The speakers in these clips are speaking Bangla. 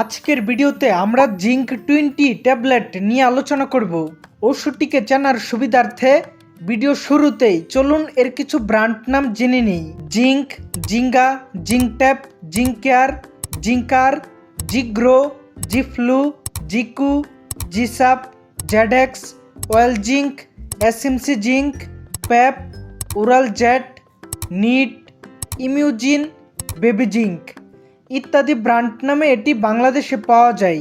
আজকের ভিডিওতে আমরা জিঙ্ক টোয়েন্টি ট্যাবলেট নিয়ে আলোচনা করব। ওষুধটিকে জানার সুবিধার্থে ভিডিও শুরুতেই চলুন এর কিছু ব্র্যান্ড নাম জেনে নিই। Zinc, জিঙ্গা zinc tap zinc care জিঙ্কার, জিগ্রো, জিফ্লু, Jiku, জিসাপ, জ্যাডেক্স, well zinc, SMC zinc, প্যাপ, Ural jet, NEET, ইমিউজিন, baby zinc. ইত্যাদি ব্র্যান্ড নামে এটি বাংলাদেশে পাওয়া যায়।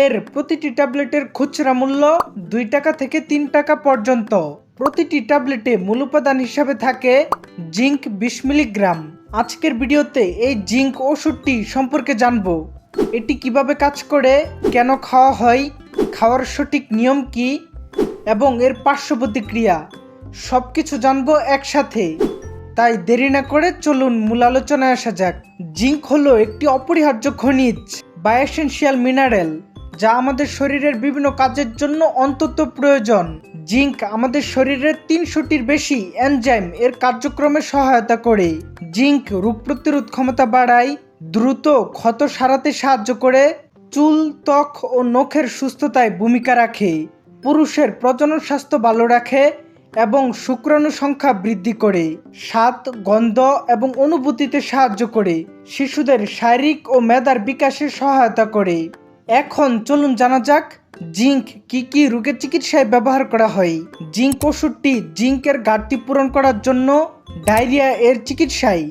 এর প্রতিটি ট্যাবলেটের খুচরা মূল্য দুই টাকা থেকে তিন টাকা পর্যন্ত। প্রতিটি ট্যাবলেটে মূল উপাদান হিসাবে থাকে জিঙ্ক বিশ মিলিগ্রাম। আজকের ভিডিওতে এই জিঙ্ক ওষুধটি সম্পর্কে জানব। এটি কীভাবে কাজ করে, কেন খাওয়া হয়, খাওয়ার সঠিক নিয়ম কি, এবং এর পার্শ্ব প্রতিক্রিয়া। সব কিছু জানব একসাথে। তাই দেরি না করে চলুন মূল আলোচনায় আসা যাক। জিঙ্ক হলো একটি অপরিহার্য খনিজ বা এসেনশিয়াল মিনারেল, যা আমাদের শরীরের বিভিন্ন কাজের জন্য অন্তত প্রয়োজন। জিঙ্ক আমাদের শরীরের তিনশোটির বেশি এনজাইম এর কার্যক্রমে সহায়তা করে। জিঙ্ক রোগ প্রতিরোধ ক্ষমতা বাড়ায়, দ্রুত ক্ষত সারাতে সাহায্য করে, চুল, ত্বক ও নখের সুস্থতায় ভূমিকা রাখে, পুরুষের প্রজনন স্বাস্থ্য ভালো রাখে এবং শুক্রাণু সংখ্যা বৃদ্ধি করে স্বাদ গন্ধ এবং অনুভূতিতে সাহায্য করে, শিশুদের শারীরিক ও মেধার বিকাশে সহায়তা করে। এখন চলুন জানা যাক, জিঙ্ক কি কি রোগের চিকিৎসায় ব্যবহার করা হয়। জিঙ্ক ওষুধটি জিঙ্কের ঘাটতি পূরণ করার জন্য ডায়রিয়া এর চিকিৎসায়।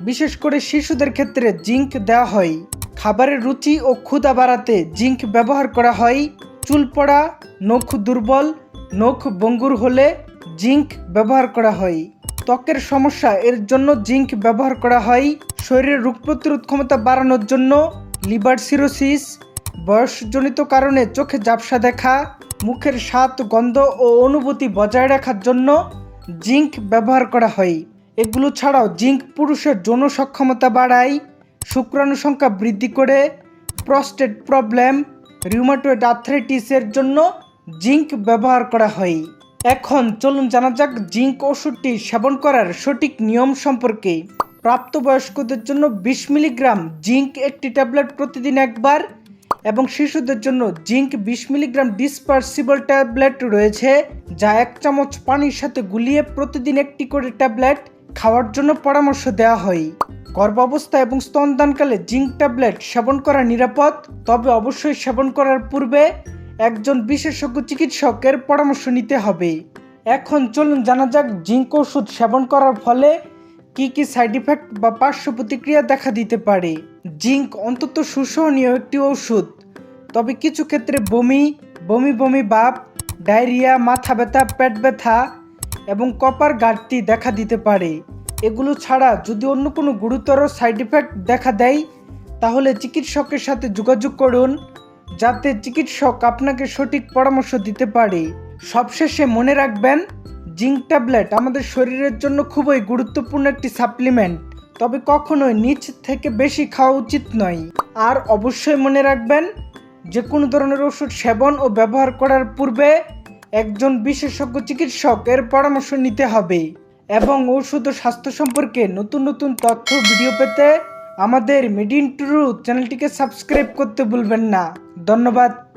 বিশেষ করে শিশুদের ক্ষেত্রে জিঙ্ক দেওয়া হয়। খাবারের রুচি ও ক্ষুদা বাড়াতে জিঙ্ক ব্যবহার করা হয়। চুল পড়া, নখ দুর্বল, নখ বঙ্গুর হলে জিঙ্ক ব্যবহার করা হয়। ত্বকের সমস্যা, এর জন্য জিঙ্ক ব্যবহার করা হয়। শরীরের রোগ প্রতিরোধ ক্ষমতা বাড়ানোর জন্য লিভার সিরোসিস, বয়সজনিত কারণে চোখে ঝাপসা দেখা, মুখের স্বাদ, গন্ধ ও অনুভূতি বজায় রাখার জন্য জিঙ্ক ব্যবহার করা হয়। এগুলো ছাড়াও জিঙ্ক পুরুষের যৌন সক্ষমতা বাড়ায়, শুক্রাণু সংখ্যা বৃদ্ধি করে, প্রস্টেট প্রবলেম, রিউমাটয়েড আর্থ্রাইটিসের জন্য জিঙ্ক ব্যবহার করা হয়। এখন চলুন জানা যাক জিঙ্ক ওষুধটি সেবন করার সঠিক নিয়ম সম্পর্কে। প্রাপ্তবয়স্কদের জন্য বিশ মিলিগ্রাম জিঙ্ক একটি ট্যাবলেট প্রতিদিন একবার এবং শিশুদের জন্য জিঙ্ক বিশ মিলিগ্রাম ডিসপার্সিবল ট্যাবলেট রয়েছে, যা এক চামচ পানির সাথে গুলিয়ে প্রতিদিন একটি করে ট্যাবলেট খাওয়ার জন্য পরামর্শ দেওয়া হয়। গর্ভাবস্থা এবং স্তনদানকালে জিঙ্ক ট্যাবলেট সেবন করা নিরাপদ, তবে অবশ্যই সেবন করার পূর্বে একজন বিশেষজ্ঞ চিকিৎসকের পরামর্শ নিতে হবে। এখন চলুন জানা যাক জিঙ্ক ওষুধ সেবন করার ফলে কি কি সাইড ইফেক্ট বা পার্শ্ব প্রতিক্রিয়া দেখা দিতে পারে। জিঙ্ক অন্তত সুসহনীয় একটি ওষুধ। তবে কিছু ক্ষেত্রে বমি বমি বমি ভাব ডায়রিয়া, মাথা ব্যথা, পেট ব্যথা এবং কপার ঘাটতি দেখা দিতে পারে। এগুলো ছাড়া যদি অন্য কোনো গুরুতর সাইড ইফেক্ট দেখা দেয়, তাহলে চিকিৎসকের সাথে যোগাযোগ করুন যাতে চিকিৎসক আপনাকে সঠিক পরামর্শ দিতে পারে। সবশেষে মনে রাখবেন, জিঙ্ক ট্যাবলেট আমাদের শরীরের জন্য খুবই গুরুত্বপূর্ণ একটি সাপ্লিমেন্ট, তবে কখনোই নিচ থেকে বেশি খাওয়া উচিত নয়। আর অবশ্যই মনে রাখবেন যে কোনো ধরনের ওষুধ সেবন ও ব্যবহার করার পূর্বে একজন বিশেষজ্ঞ চিকিৎসক এর পরামর্শ নিতে হবে এবং ওষুধ ও স্বাস্থ্য সম্পর্কে নতুন নতুন তথ্য ভিডিও পেতে আমাদের মিডিন ট্রু চ্যানেলটিকে সাবস্ক্রাইব করতে ভুলবেন না। ধন্যবাদ।